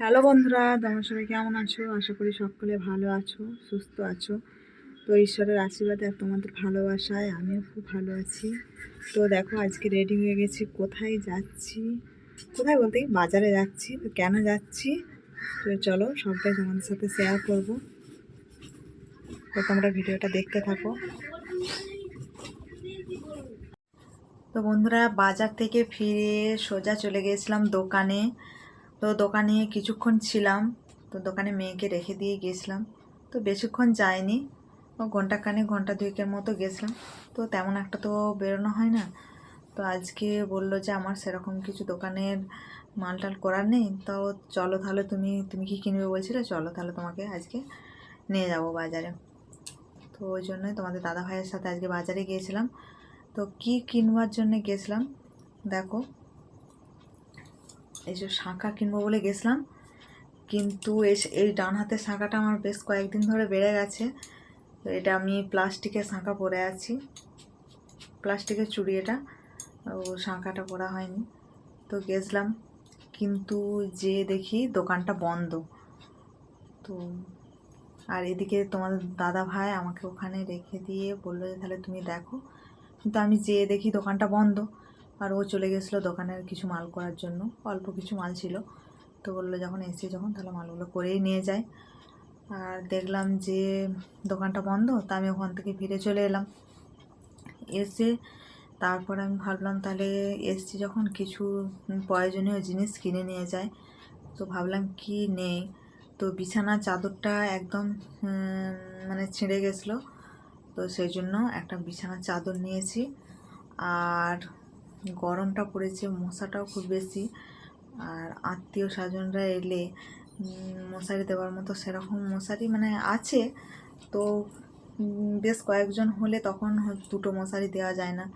Hello বন্ধুরা, তোমরা সবাই কেমন আছো? আশা করি সকলে ভালো আছো, সুস্থ আছো। তো ঈশ্বরের আশীর্বাদে আর তোমাদের ভালোবাসায় আমিও খুব ভালো আছি। তো দেখো, আজকে রেডি হয়ে গেছি। কোথায় যাচ্ছি? কোথায় বলতে, বাজারে যাচ্ছি। তো কেন যাচ্ছি? তো চলো, সবটাই তোমাদের সাথে শেয়ার করব। তো তোমরা ভিডিওটা দেখতে থাকো। তো বন্ধুরা, বাজার থেকে ফিরে সোজা চলে গিয়েছিলাম দোকানে। তো দোকানে কিছুক্ষণ ছিলাম, তো দোকানে মেয়েকে রেখে দিয়ে গেছিলাম তো বেশিক্ষণ যায়নি ঘণ্টা কানে ঘণ্টা দুয়েকের মতো গেছিলাম। তো তেমন একটা তো বেরোনো হয় না। তো আজকে বলল যে আমার সেরকম কিছু দোকানের মাল টাল করার নেই, তো চলো তাহলে তুমি তুমি কি কিনবে বলছিলে? চলো তাহলে তোমাকে আজকে নিয়ে যাব বাজারে। তো ওই জন্যই তোমাদের দাদা ভাইয়ের সাথে আজকে বাজারে গিয়েছিলাম। তো কি কিনবার জন্য গেছিলাম? দেখো এই যে শাঁখা কিনবো বলে গেছিলাম। কিন্তু এই ডান হাতের শাঁখাটা আমার বেশ কয়েকদিন ধরে বেড়ে গেছে। তো এটা আমি প্লাস্টিকের শাঁখা পরে আছি। প্লাস্টিকের চুড়ি এটা। ও শাঁখাটা পরা হয়নি। তো গেছিলাম। কিন্তু যে দেখি দোকানটা বন্ধ। তো আর এদিকে তোমার দাদা ভাই আমাকে ওখানে রেখে দিয়ে বলল যে, তাহলে তুমি দেখো। কিন্তু আমি যেয়ে দেখি দোকানটা বন্ধ আর ও চলে গেছিল দোকানের কিছু মাল করার জন্য। অল্প কিছু মাল ছিল। তো বলল যখন এসেছি যখন, তাহলে মালগুলো করেই নিয়ে যায়। আর দেখলাম যে দোকানটা বন্ধ, তা আমি ওখান থেকে ফিরে চলে এলাম। এসে তারপর আমি ভাবলাম, তাহলে এসছি যখন কিছু প্রয়োজনীয় জিনিস কিনে নিয়ে যায়। তো ভাবলাম কি নেই? তো বিছানার চাদরটা একদম মানে ছিঁড়ে গেছিল। তো সেই জন্য একটা বিছানার চাদর নিয়েছি। আর গরমটা পড়েছে, মশাটাও খুব বেশি। আর আত্মীয় স্বজনরা এলে মশারি দেওয়ার মতো সেরকম মশারি মানে আছে। তো বেশ কয়েকজন হলে তখন দুটো মশারি দেওয়া যায় না।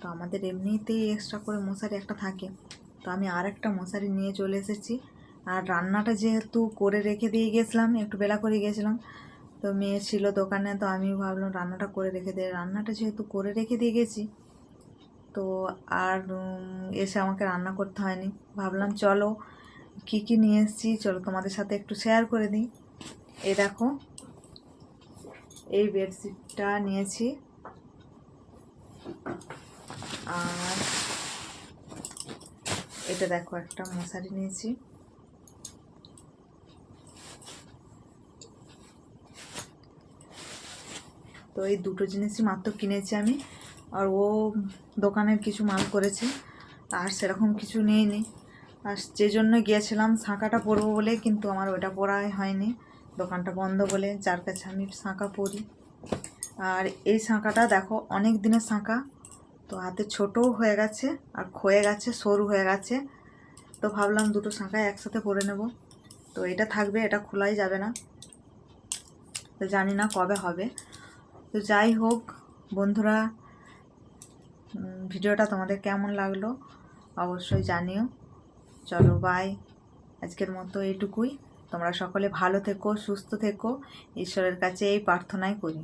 তো আমাদের এমনিতেই এক্সট্রা করে মশারি একটা থাকে। তো আমি আর একটা মশারি নিয়ে চলে এসেছি। আর রান্নাটা যেহেতু করে রেখে দিয়ে গেছিলাম, একটু বেলা করে গেছিলাম, তো মেয়ে ছিল দোকানে, তো আমি ভাবলাম রান্নাটা করে রেখে দিয়ে, রান্নাটা যেহেতু করে রেখে দিয়ে গেছি তো আর এসে আমাকে রান্না করতে হয়নি। ভাবলাম চলো কি কি নিয়ে এসেছি, চলো তোমাদের সাথে একটু শেয়ার করে দিই। এই দেখো, এই বেডশিটটা নিয়েছি। আর এটা দেখো, একটা মশারি নিয়েছি। তো এই দুটো জিনিসই মাত্র কিনেছি আমি। আর ও দোকানের কিছু মাল করেছে, আর সেরকম কিছু নেইনি। আর যে জন্য গিয়েছিলাম, শাঁখাটা পরবো বলে, কিন্তু আমার ওটা পরাই হয়নি। দোকানটা বন্ধ বলে, যার কাছে আমি শাঁখা পরি। আর এই শাঁখাটা দেখো, অনেক দিনের শাঁখা। তো হাতে ছোটও হয়ে গেছে, আর ক্ষয়ে গেছে, সরু হয়ে গেছে। তো ভাবলাম দুটো শাঁখা একসাথে পরে নেব। তো এটা থাকবে, এটা খোলাই যাবে না। তো জানি না কবে হবে। তো যাই হোক, বন্ধুরা ভিডিওটা তোমাদের কেমন লাগল অবশ্যই জানিও। চলো বাই আজকের মতো এটুকুই তোমরা সকলে ভালো থেকো, সুস্থ থেকো। ঈশ্বরের কাছে এই প্রার্থনাই করি।